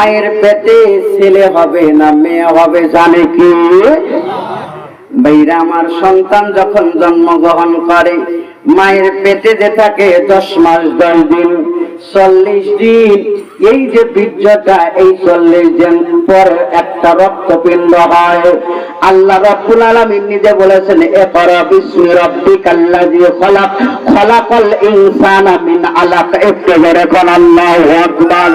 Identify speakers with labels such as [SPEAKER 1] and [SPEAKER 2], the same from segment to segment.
[SPEAKER 1] মায়ের পেটে ছেলে হবে না মেয়ে হবে, জানে কি? ভাইরা আমার সন্তান যখন জন্মগ্রহণ করে, মায়ের পেটে যে থাকে দশ মাস দশ দিন, চল্লিশ দিন, এই যে বীর্যটা, এই চল্লিশ দিন পর একটা রক্তপিণ্ড হয়। আল্লাহ রব্বুল আলামিন নিজে বলেছেন একরা বিসমি রাব্বিকাল্লাযী খলাক, খলাকাল মিন আলাক আল্লাহু আকবার।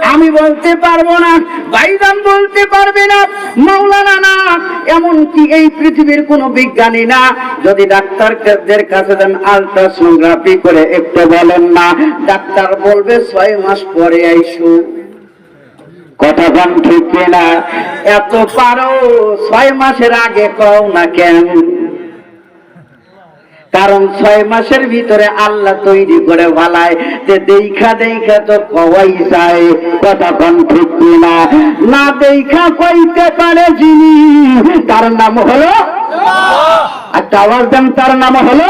[SPEAKER 1] আমি বলতে পারব না ভাইজান বলতে পারবে না, মাওলানা না, এমনকি এই পৃথিবীর কোনো বিজ্ঞানী না। যদি ডাক্তারদের কাছে দেন আলট্রাসোনোগ্রাফি করে একটু বলেন না, ডাক্তার বলবে ছয় মাস পরে আইসু। কথা কন ঠিক না এত পারো, ছয় মাসের আগে কও না কেন? কারণ ছয় মাসের ভিতরে আল্লাহ তৈরি করে ভালায় যে দেখা দেখা তো কওয়াই যায়, কথা কন ঠিক না দেখা কইতে পারে যিনি, তার নাম হলো একটা আওয়াজ দেন, তার নাম হলো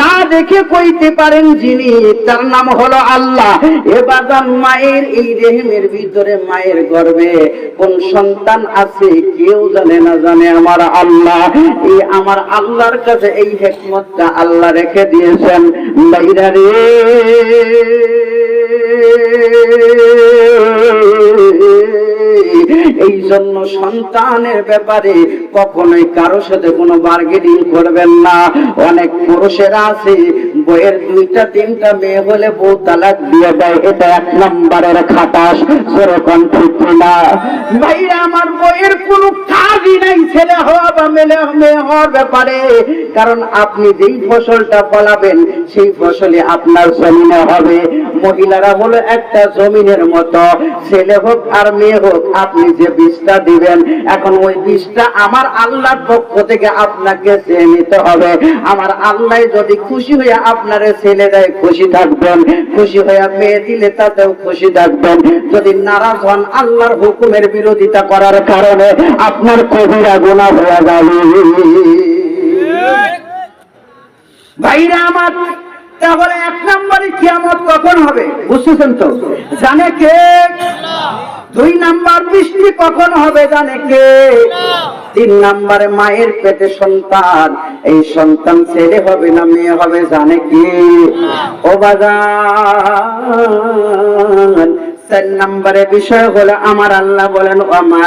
[SPEAKER 1] না দেখে কইতে পারেন যিনি, তার নাম হলো আল্লাহ। এবার মায়ের এই রেহেমের ভিতরে মায়ের গর্ভে কোন সন্তান আছে কেউ জানে না, জানে আমার আল্লাহ। এই আমার আল্লাহর কাছে এই হেকমতটা আল্লাহ রেখে দিয়েছেন। বাইরা রে। এই জন্য সন্তানের ব্যাপারে কখনোই কারও সাথে কোনো বার্গেনিং করবেন না। অনেক পুরুষেরা আছে, বইয়ের দুইটা, তিনটা মেয়ে হলে বউ তালাক দিয়ে দেয়। এটা এক নম্বরের খাটাস সেরকম ঠিক না ভাইরা, আমার বইয়ের কোনো কাজই নাই, ছেলে হওয়া বা মেলে মেয়ে হওয়ার ব্যাপারে। কারণ আপনি যেই ফসলটা ফলাবেন, সেই ফসলে আপনার জমিনে হবে। মহিলারা হলো একটা জমিনের মতো। ছেলে হোক আর মেয়ে হোক, আপনি যে বীজটা দিবেন, এখন ওই বীজটা আমার আল্লাহর পক্ষ থেকে আপনাকে চেয়ে নিতে হবে। আমার আল্লাহ যদি খুশি হয়ে আপনারে ছেলে দেয়, খুশি থাকবেন। খুশি হয়ে মেয়ে দিলে তাতেও খুশি থাকবেন। যদি নারাজ হন আল্লাহর হুকুমের বিরোধিতা করার কারণে, আপনার কবিরা গুণা হয়ে যাবে। ভাইরা আমার তাহলে এক নম্বরে কিয়ামত কখন হবে? বুঝতেছেন তো? জানে কে? দুই নাম্বার বৃষ্টি কখন হবে জানে কে? তিন নাম্বারে মায়ের পেটে সন্তান। এই সন্তান ছেলে হবে না মেয়ে হবে জানে কি? ও বাজান। চার নম্বরে বিষয় হলো, আমার আল্লাহ বলেন, ওমা